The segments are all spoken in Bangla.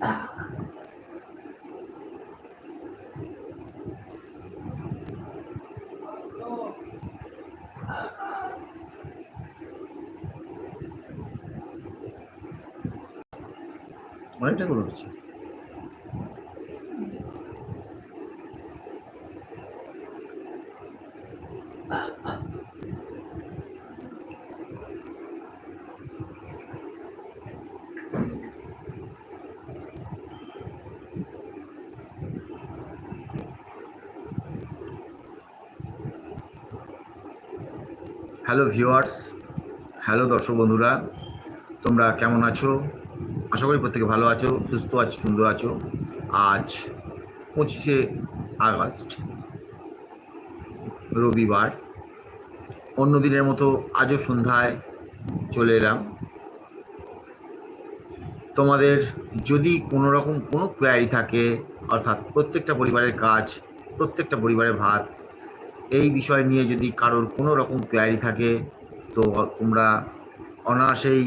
같다. 완전 그렇지. 아, 아. হ্যালো ভিউয়ার্স, হ্যালো দর্শক বন্ধুরা, তোমরা কেমন আছো? আশা করি প্রত্যেকে ভালো আছো, সুস্থ আছো, সুন্দর আছো। আজ পঁচিশে আগস্ট, রবিবার, অন্য দিনের মতো আজও সন্ধ্যায় চলে এলাম। তোমাদের যদি কোনো রকম কোনো কোয়ারি থাকে, অর্থাৎ প্রত্যেকটা পরিবারের কাজ, প্রত্যেকটা পরিবারের ভাত এই বিষয় নিয়ে যদি কারোর কোনো রকম কোয়ারি থাকে, তো তোমরা অনায়াসেই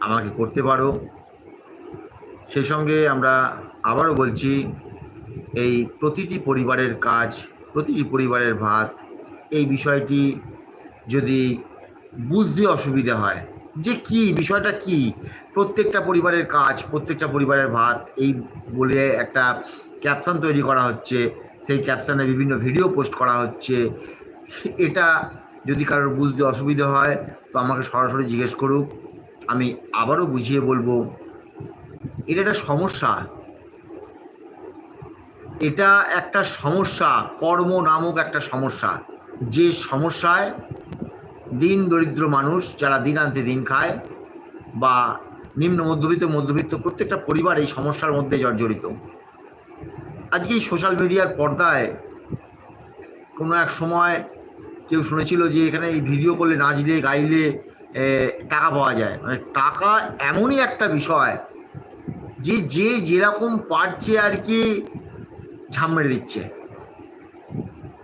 আমাকে করতে পারো। সেই সঙ্গে আমরা আবারও বলছি, এই প্রতিটি পরিবারের কাজ, প্রতিটি পরিবারের ভাত, এই বিষয়টি যদি বুঝতে অসুবিধা হয়, যে কি, বিষয়টা কি? প্রত্যেকটা পরিবারের কাজ, প্রত্যেকটা পরিবারের ভাত, এই বলে একটা ক্যাপশন তৈরি করা হচ্ছে। সেই ক্যাপশনে বিভিন্ন ভিডিও পোস্ট করা হচ্ছে। এটা যদি কারোর বুঝতে অসুবিধা হয়, তো আমাকে সরাসরি জিজ্ঞেস করুক। আমি আবারও বুঝিয়ে বলব, এটা একটা সমস্যা। এটা একটা সমস্যা, কর্ম নামক একটা সমস্যা। যে সমস্যায় দিন দরিদ্র মানুষ, যারা দিন আনতে দিন খায়, বা নিম্ন মধ্যবিত্ত মধ্যবিত্ত প্রত্যেকটা পরিবার এই সমস্যার মধ্যে জর্জরিত। আজকে এই সোশ্যাল মিডিয়ার পর্দায় কোনো এক সময় কেউ শুনেছিল যে এখানে এই ভিডিও করলে নাচলে, গাইলে টাকা পাওয়া যায়। মানে টাকা এমনই একটা বিষয় যে যে যেরকম পারছে আর কি ঝাম মেরে দিচ্ছে।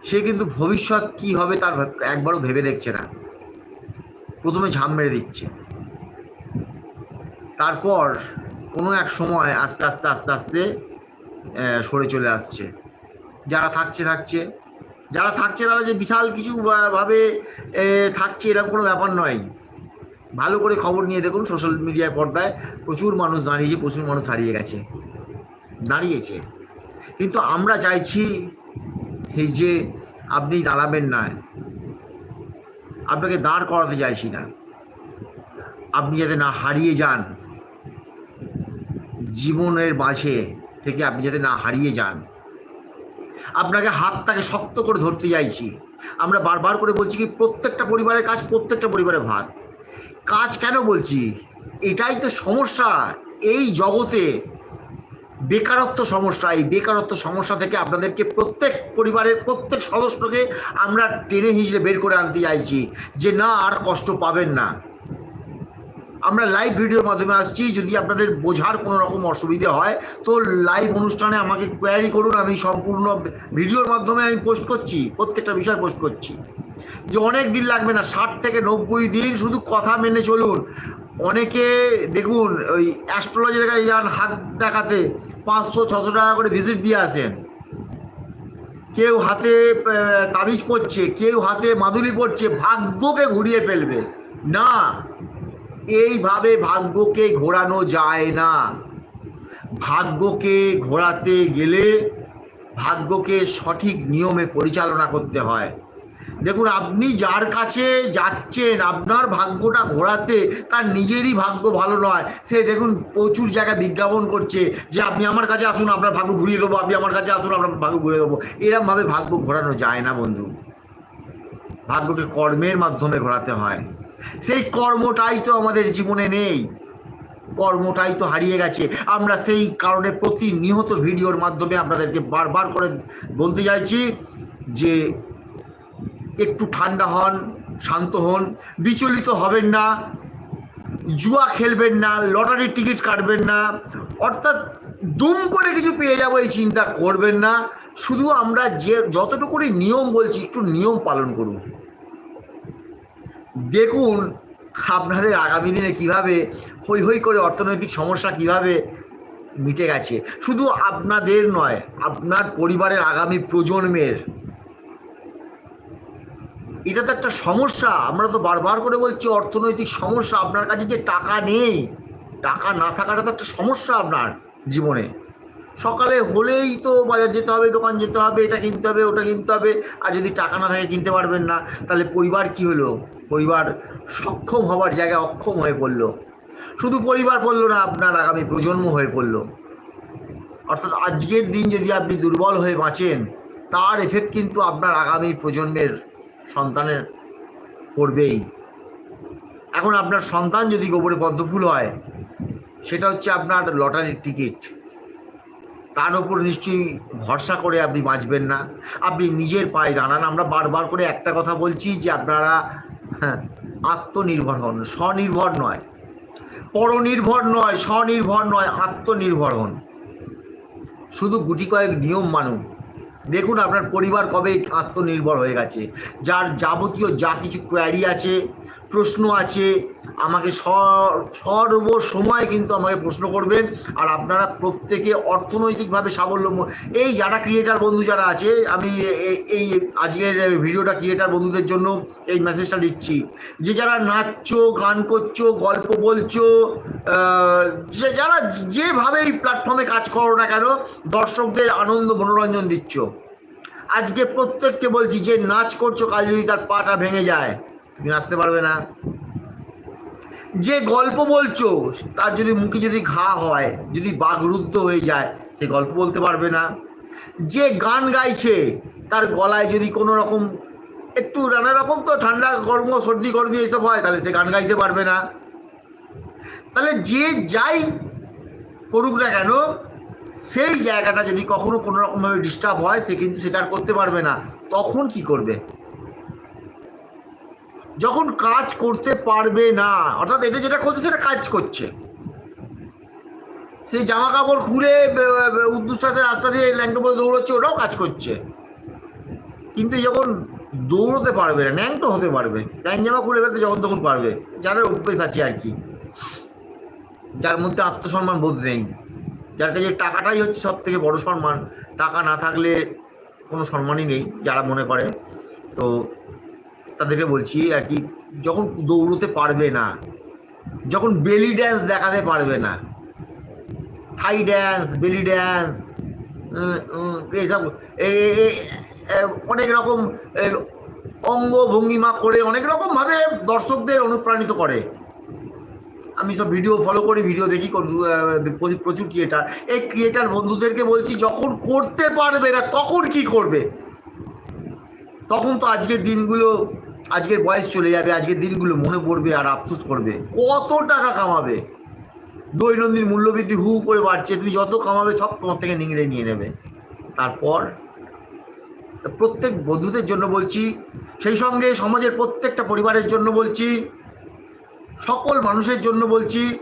সে কিন্তু ভবিষ্যৎ কি হবে তার একবারও ভেবে দেখছে না। প্রথমে ঝাম মেরে দিচ্ছে। তারপর কোনো এক সময় আস্তে আস্তে আস্তে আস্তে সরে চলে আসছে। যারা থাকছে থাকছে। যারা থাকছে, তারা যে বিশাল কিছু ভাবে থাকছে, এরকম কোনো ব্যাপার নয়। ভালো করে খবর নিয়ে দেখুন সোশ্যাল মিডিয়ার পর্দায় প্রচুর মানুষ দাঁড়িয়েছে, প্রচুর মানুষ হারিয়ে গেছে। দাঁড়িয়েছে। কিন্তু আমরা চাইছি এই যে আপনি দাঁড়াবেন না, আপনাকে দাঁড় করাতে চাইছি না। আপনি যাতে না হারিয়ে যান, জীবনের মাঝে থেকে আপনি যাতে না হারিয়ে যান। আপনাকে হাতটাকে শক্ত করে ধরতে চাইছি। আমরা বারবার করে বলছি কি, প্রত্যেকটা পরিবারের কাজ প্রত্যেকটা পরিবারের ভাত। কাজ কেন বলছি? এটাই তো সমস্যা। এই জগতে বেকারত্ব সমস্যা। এই বেকারত্ব সমস্যা থেকে আপনাদেরকে প্রত্যেক পরিবারের প্রত্যেক সদস্যকে আমরা টেনে হিঁচড়ে বের করে আনতে চাইছি যে না, আর কষ্ট পাবেন না। আমরা লাইভ ভিডিওর মাধ্যমে আসছি। যদি আপনাদের বোঝার কোনো রকম অসুবিধে হয়, তো লাইভ অনুষ্ঠানে আমাকে কোয়ারি করুন। আমি সম্পূর্ণ ভিডিওর মাধ্যমে আমি পোস্ট করছি। প্রত্যেকটা বিষয় পোস্ট করছি। যে অনেক দিন লাগবে না, ষাট থেকে নব্বই দিন শুধু কথা মেনে চলুন। অনেকে দেখুন, ওই অ্যাস্ট্রোলজির কাছে যান, হাত দেখাতে, পাঁচশো, ছশো টাকা করে ভিজিট দিয়ে আসেন। কেউ হাতে তাবিজ পড়ছে কেউ হাতে মাদুলি পড়ছে ভাগ্যকে ঘুরিয়ে ফেলবে। না এইভাবে ভাগ্যকে ঘোরানো যায় না। ভাগ্যকে ঘোরাতে গেলে ভাগ্যকে সঠিক নিয়মে পরিচালনা করতে হয়। দেখুন, আপনি যার কাছে যাচ্ছেন, আপনার ভাগ্যটা ঘোরাতে তার নিজেরই ভাগ্য ভালো নয়। সে দেখুন, প্রচুর জায়গায় বিজ্ঞাপন করছে যে, আপনি আমার কাছে আসুন, আপনার ভাগ্য ঘুরিয়ে দেবো, আপনি আমার কাছে আসুন, আপনার ভাগ্য ঘুরিয়ে দেবো। এরমভাবে ভাগ্য ঘোরানো যায় না, বন্ধু। ভাগ্যকে কর্মের মাধ্যমে ঘোরাতে হয়। সেই কর্মটাই তো আমাদের জীবনে নেই। কর্মটাই তো হারিয়ে গেছে। আমরা সেই কারণে প্রতিনিয়ত ভিডিওর মাধ্যমে আপনাদেরকে বারবার করে বলতে চাইছি যে একটু ঠান্ডা হন, শান্ত হন, বিচলিত হবেন না, জুয়া খেলবেন না, লটারির টিকিট কাটবেন না, অর্থাৎ দুম করে কিছু পেয়ে যাব এই চিন্তা করবেন না। শুধু আমরা যে যতটুকুনি নিয়ম বলছি, একটু নিয়ম পালন করুন। দেখুন, আপনাদের আগামী দিনে কীভাবে হই হই করে অর্থনৈতিক সমস্যা কীভাবে মিটে গেছে। শুধু আপনাদের নয়, আপনার পরিবারের আগামী প্রজন্মের। এটা তো একটা সমস্যা, আমরা তো বারবার করে বলছি অর্থনৈতিক সমস্যা, আপনার কাছে যে টাকা নেই, টাকা না থাকাটা তো একটা সমস্যা আপনার জীবনে। সকালে হলেই তো বাজার যেতে হবে, দোকান যেতে হবে, এটা কিনতে হবে, ওটা কিনতে হবে, আর যদি টাকা না থাকে কিনতে পারবেন না, তাহলে পরিবার কি হলো? পরিবার সক্ষম হওয়ার জায়গায় অক্ষম হয়ে পড়ল। শুধু পরিবার পড়ল না, আপনার আগামী প্রজন্ম হয়ে পড়ল। অর্থাৎ আজকের দিন যদি আপনি দুর্বল হয়ে বাঁচেন, তার এফেক্ট কিন্তু আপনার আগামী প্রজন্মের সন্তানের পড়বেই। এখন আপনার সন্তান যদি গোবরে পদ্মফুল হয়, সেটা হচ্ছে আপনার লটারির টিকিট। তার ওপর নিশ্চয়ই ভরসা করে আপনি বাঁচবেন না। আপনি নিজের পায়ে দাঁড়ান। আমরা বারবার করে একটা কথা বলছি যে আপনারা হ্যাঁ আত্মনির্ভর হন, স্বনির্ভর নয়। পরনির্ভর নয়, স্বনির্ভর নয়, আত্মনির্ভর হন। শুধু গুটি কয়েক নিয়ম মানুন। দেখুন আপনার পরিবার কবে আত্মনির্ভর হয়ে গেছে। যার যাবতীয় যা কিছু কোয়ারি আছে প্রশ্ন আছে, আমাকে সর্ব সময় কিন্তু আমাকে প্রশ্ন করবেন, আর আপনারা প্রত্যেকে অর্থনৈতিকভাবে স্বাবলম্ব এই যারা ক্রিয়েটার বন্ধু যারা আছে, আমি এই আজকের ভিডিওটা ক্রিয়েটার বন্ধুদের জন্য এই মেসেজটা দিচ্ছি। যে যারা নাচছো, গান করছ, গল্প বলছো যে যারা যেভাবে এই প্ল্যাটফর্মে কাজ করো না কেন, দর্শকদের আনন্দ, মনোরঞ্জন দিচ্ছ। আজকে প্রত্যেককে বলছি, যে নাচ করছ, কাল যদি তার পাটা ভেঙে যায় তুমি আসতে পারবে না। যে গল্প বলছো, তার যদি মুখে যদি ঘা হয়, যদি বাগরুদ্ধ হয়ে যায়, সে গল্প বলতে পারবে না। যে গান গাইছে, তার গলায় যদি কোনো রকম একটু নানা রকম তো ঠান্ডা, গরম, সর্দি, গরমি এসব হয়, তাহলে সে গান গাইতে পারবে না। তাহলে যে যাই করুক না কেন, সেই জায়গাটা যদি কখনো কোনো রকমভাবে ডিস্টার্ব হয়, সে কিন্তু সেটা আর করতে পারবে না। তখন কি করবে? যখন কাজ করতে পারবে না, অর্থাৎ এটা যেটা করছে সেটা কাজ করছে। সেই জামা কাপড় খুলে উদ্দুর রাস্তা দিয়ে ল্যাংটো বলে দৌড়চ্ছে, ওটাও কাজ করছে। কিন্তু যখন দৌড়তে পারবে না ন্যাংটো হতে পারবে প্যান জামা খুলে ফেলতে যখন তখন পারবে, যারা অভ্যেস আছে আর কি। যার মধ্যে আত্মসম্মান বোধ নেই যার কাছে টাকাটাই হচ্ছে সব থেকে বড় সম্মান, টাকা না থাকলে কোনো সম্মানই নেই, যারা মনে করে। তো তাদেরকে বলছি আর কি, যখন দৌড়তে পারবে না, যখন বেলি ড্যান্স দেখাতে পারবে না থাই ড্যান্স বেলি ড্যান্স এইসব অনেক রকম অঙ্গ ভঙ্গিমা করে অনেক রকমভাবে দর্শকদের অনুপ্রাণিত করে। আমি সব ভিডিও ফলো করি ভিডিও দেখি প্রচুর ক্রিয়েটার এই ক্রিয়েটার বন্ধুদেরকে বলছি, যখন করতে পারবে না, তখন কি করবে? তখন তো আজকের দিনগুলো আজকের বয়স চলে যাবে, আজকের দিনগুলো মনে পড়বে আর আফসোস করবে। কত টাকা কামাবে? দৈনন্দিন মূল্যবৃদ্ধি হু করে বাড়ছে, তুমি যত কামাবে সব তোমার থেকে নিংড়ে নিয়ে নেবে। তারপর প্রত্যেক বন্ধুদের জন্য বলছি, সেই সঙ্গে সমাজের প্রত্যেকটা পরিবারের জন্য বলছি, সকল মানুষের জন্য বলছি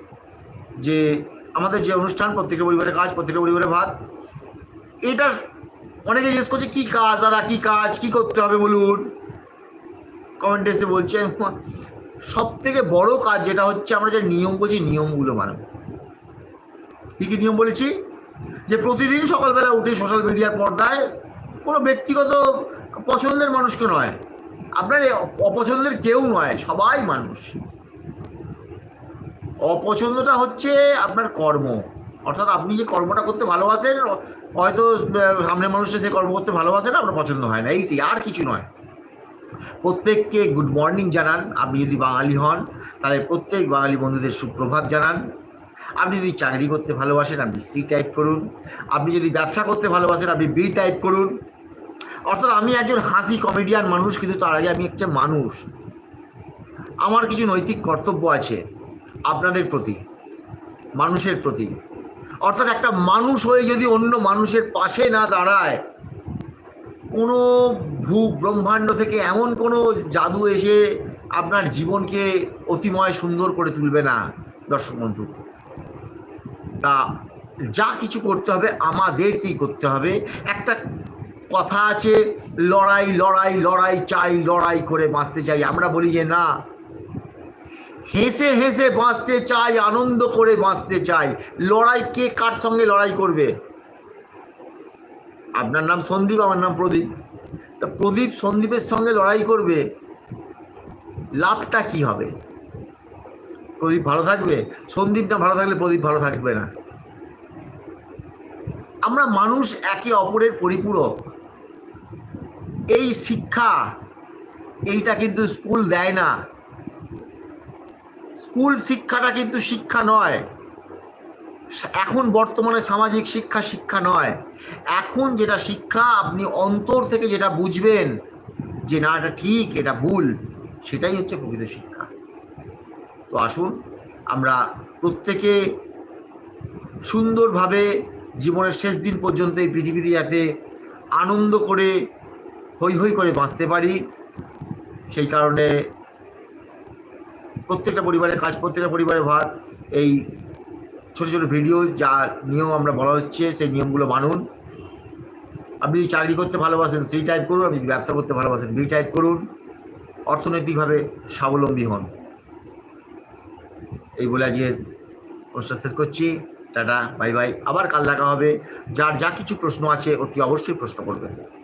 যে, আমাদের যে অনুষ্ঠান, প্রত্যেকের পরিবারের কাজ, প্রত্যেকের পরিবারের ভাত, এটা অনেকে জিজ্ঞেস করছে, কী কাজ দাদা? কী কাজ? কী করতে হবে বলুন? কমেন্টে এসে বলছে সব থেকে বড় কাজ যেটা হচ্ছে আমরা যে নিয়ম বলছি, নিয়মগুলো মানব কী কী নিয়ম বলেছি? যে প্রতিদিন সকালবেলা উঠে সোশ্যাল মিডিয়ার পর্দায় কোনো ব্যক্তিগত পছন্দের মানুষকে নয়, আপনার অপছন্দের কেউ নয়, সবাই মানুষ। অপছন্দটা হচ্ছে আপনার কর্ম। অর্থাৎ আপনি যে কর্মটা করতে ভালোবাসেন, হয়তো সামনের মানুষটা সে কর্ম করতে ভালোবাসে না, আপনার পছন্দ হয় না এইটি আর কিছু নয়। প্রত্যেককে গুড মর্নিং জানান। আপনি যদি বাঙালি হন, তাহলে প্রত্যেক বাঙালি বন্ধুদের সুপ্রভাত জানান। আপনি যদি চাকরি করতে ভালোবাসেন, আপনি সি টাইপ করুন। আপনি যদি ব্যবসা করতে ভালোবাসেন, আপনি বি টাইপ করুন। অর্থাৎ আমি একজন হাসি কমেডিয়ান মানুষ, কিন্তু তার আগে আমি একটা মানুষ। আমার কিছু নৈতিক কর্তব্য আছে, আপনাদের প্রতি, মানুষের প্রতি। অর্থাৎ একটা মানুষ হয়ে যদি অন্য মানুষের পাশে না দাঁড়ায় কোনো ভূ ব্রহ্মাণ্ড থেকে এমন কোনো জাদু এসে আপনার জীবনকে অতিময় সুন্দর করে তুলবে না, দর্শক বন্ধু? তা যা কিছু করতে হবে, আমাদেরকেই করতে হবে। একটা কথা আছে, লড়াই লড়াই লড়াই চাই, লড়াই করে বাঁচতে চাই। আমরা বলি যে না, হেসে হেসে বাঁচতে চাই, আনন্দ করে বাঁচতে চাই। লড়াই কে কার সঙ্গে লড়াই করবে? আপনার নাম সন্দীপ, আমার নাম প্রদীপ। তা প্রদীপ সন্দীপের সঙ্গে লড়াই করবে, লাভটা কি হবে? প্রদীপ ভালো থাকবে? সন্দীপ না ভালো থাকলে প্রদীপ ভালো থাকবে না। আমরা মানুষ একে অপরের পরিপূরক। এই শিক্ষা, এইটা কিন্তু স্কুল দেয় না। স্কুল শিক্ষাটা কিন্তু শিক্ষা নয়। এখন বর্তমানে সামাজিক শিক্ষা শিক্ষা নয়। এখন যেটা শিক্ষা, আপনি অন্তর থেকে যেটা বুঝবেন যে না, এটা ঠিক, এটা ভুল, সেটাই হচ্ছে প্রকৃত শিক্ষা। তো আসুন, আমরা প্রত্যেকে সুন্দরভাবে জীবনের শেষ দিন পর্যন্ত এই পৃথিবীতে যাতে আনন্দ করে, হৈ হৈ করে বাঁচতে পারি। সেই কারণে প্রত্যেকটা পরিবারের কাজ, প্রত্যেকটা পরিবারের ভাত, এই ছোটো ছোটো ভিডিও যা নিয়ম আমরা বলা হচ্ছে, সেই নিয়মগুলো মানুন। আপনি চাকরি করতে ভালোবাসেন, সেই টাইপ করুন। আপনি ব্যবসা করতে ভালোবাসেন বি টাইপ করুন। অর্থনৈতিকভাবে স্বাবলম্বী হন। এই বলে আজকের অনুষ্ঠান শেষ করছি। Tata, bye bye. আবার কাল দেখা হবে। যার যা কিছু প্রশ্ন আছে, অতি অবশ্যই প্রশ্ন করবেন।